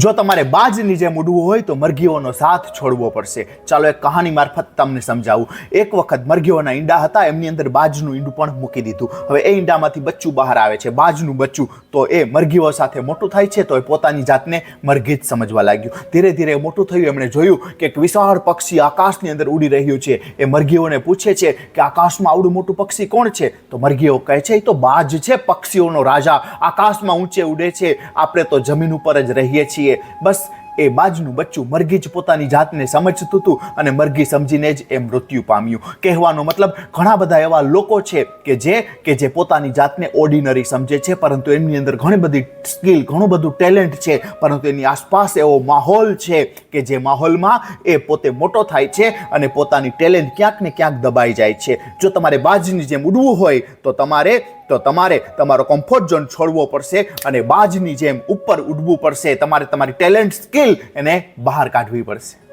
જો તમારે બાજની જેમ ઉડવું હોય તો મરઘીઓનો સાથ છોડવો પડશે. ચાલો એક કહાની મારફત તમને સમજાવું. એક વખત મરઘીઓના ઈંડા હતા, એમની અંદર બાજનું ઈંડું પણ મૂકી દીધું. હવે એ ઈંડામાંથી બચ્ચું બહાર આવે છે, બાજનું બચ્ચું. તો એ મરઘીઓ સાથે મોટું થાય છે, તો એ પોતાની જાતને મરઘી જ સમજવા લાગ્યું. ધીરે ધીરે મોટું થયું, એમણે જોયું કે એક વિશાળ પક્ષી આકાશની અંદર ઉડી રહ્યું છે. એ મરઘીઓને પૂછે છે કે આકાશમાં આવડું મોટું પક્ષી કોણ છે? તો મરઘીઓ કહે છે, એ તો બાજ છે, પક્ષીઓનો રાજા. આકાશમાં ઊંચે ઉડે છે. આપણે તો જમીન ઉપર જ રહીએ છીએ બસ એ બાજનું બચ્ચું મરઘી જ પોતાની જાતને સમજતું હતું અને મરઘી સમજીને જ એ મૃત્યુ પામ્યું. કહેવાનો મતલબ ઘણા બધા એવા લોકો છે કે જે કે જે પોતાની જાતને ઓર્ડિનરી સમજે છે, પરંતુ એમની અંદર ઘણી બધી સ્કિલ ઘણું બધું ટેલેન્ટ છે, પરંતુ એની આસપાસ એવો માહોલ છે કે જે માહોલમાં એ પોતે મોટો થાય છે અને પોતાની ટેલેન્ટ ક્યાંક ને ક્યાંક દબાઈ જાય છે. જો તમારે બાજની જેમ ઉડવું હોય તો તમારે તો તમારે તમારો કમ્ફર્ટ ઝોન છોડવો પડશે અને બાજની જેમ ઉપર ઉડવું પડશે. તમારે તમારી ટેલેન્ટ સ્કિલ એને બહાર કાઢવી પડશે.